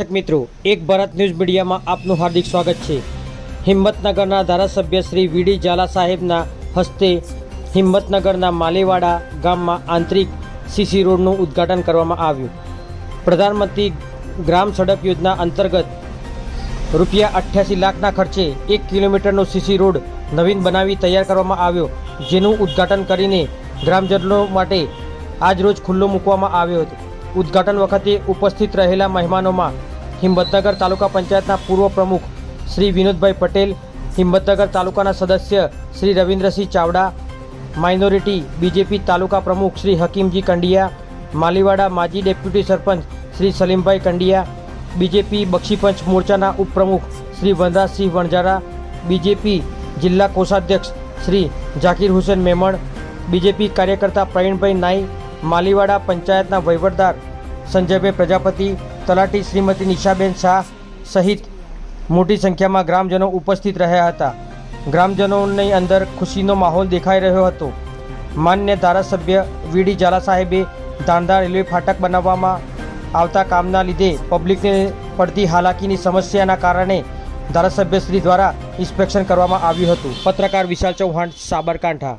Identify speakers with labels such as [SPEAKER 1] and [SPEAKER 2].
[SPEAKER 1] મિત્રો, એક ભારત ન્યૂઝ મીડિયામાં આપનું હાર્દિક સ્વાગત છે. હિંમતનગરના ધારાસભ્ય શ્રી વીડી ઝાલા સાહેબના હસ્તે હિંમતનગરના માલેવાડા ગામમાં આંતરિક સીસી રોડનું ઉદ્ઘાટન કરવામાં આવ્યું. પ્રધાનમંત્રી ગ્રામ સડક યોજના અંતર્ગત રૂપિયા અઠ્યાસી લાખના ખર્ચે એક કિલોમીટરનો સીસી રોડ નવીન બનાવી તૈયાર કરવામાં આવ્યો, જેનું ઉદ્ઘાટન કરીને ગ્રામજનો માટે આજરોજ ખુલ્લો મૂકવામાં આવ્યો હતો. ઉદ્ઘાટન વખતે ઉપસ્થિત રહેલા મહેમાનોમાં હિંમતનગર તાલુકા પંચાયતના પૂર્વ પ્રમુખ શ્રી વિનોદભાઈ પટેલ, હિંમતનગર તાલુકાના સદસ્ય શ્રી રવિન્દ્રસિંહ ચાવડા, માઇનોરિટી બીજેપી તાલુકા પ્રમુખ શ્રી હકીમજી કંડિયા, માલીવાડા માજી ડેપ્યુટી સરપંચ શ્રી સલીમભાઈ કંડિયા, બીજેપી બક્ષીપંચ મોરચાના ઉપપ્રમુખ શ્રી વનરાજસિંહ વણજારા બીજેપી જિલ્લા કોષાધ્યક્ષ શ્રી ઝાકીર હુસેન મેમણ, બીજેપી કાર્યકર્તા પ્રવીણભાઈ નાઈ, માલીવાડા પંચાયતના વહીવટદાર સંજયભાઈ પ્રજાપતિ તલાટી શ્રીમતી નિશાબેન શાહ સહિત મોટી સંખ્યામાં ગ્રામજનો ઉપસ્થિત રહ્યા હતા. ગ્રામજનોની અંદર ખુશીનો માહોલ દેખાઈ રહ્યો હતો. માન્ય ધારાસભ્ય વીડી ઝાલા સાહેબે ધાંધા રેલવે ફાટક બનાવવામાં આવતા કામના લીધે પબ્લિકને પડતી હાલાકીની સમસ્યાના કારણે ધારાસભ્યશ્રી દ્વારા ઇન્સ્પેક્શન કરવામાં આવ્યું હતું. પત્રકાર વિશાલ ચૌહાણ, સાબરકાંઠા.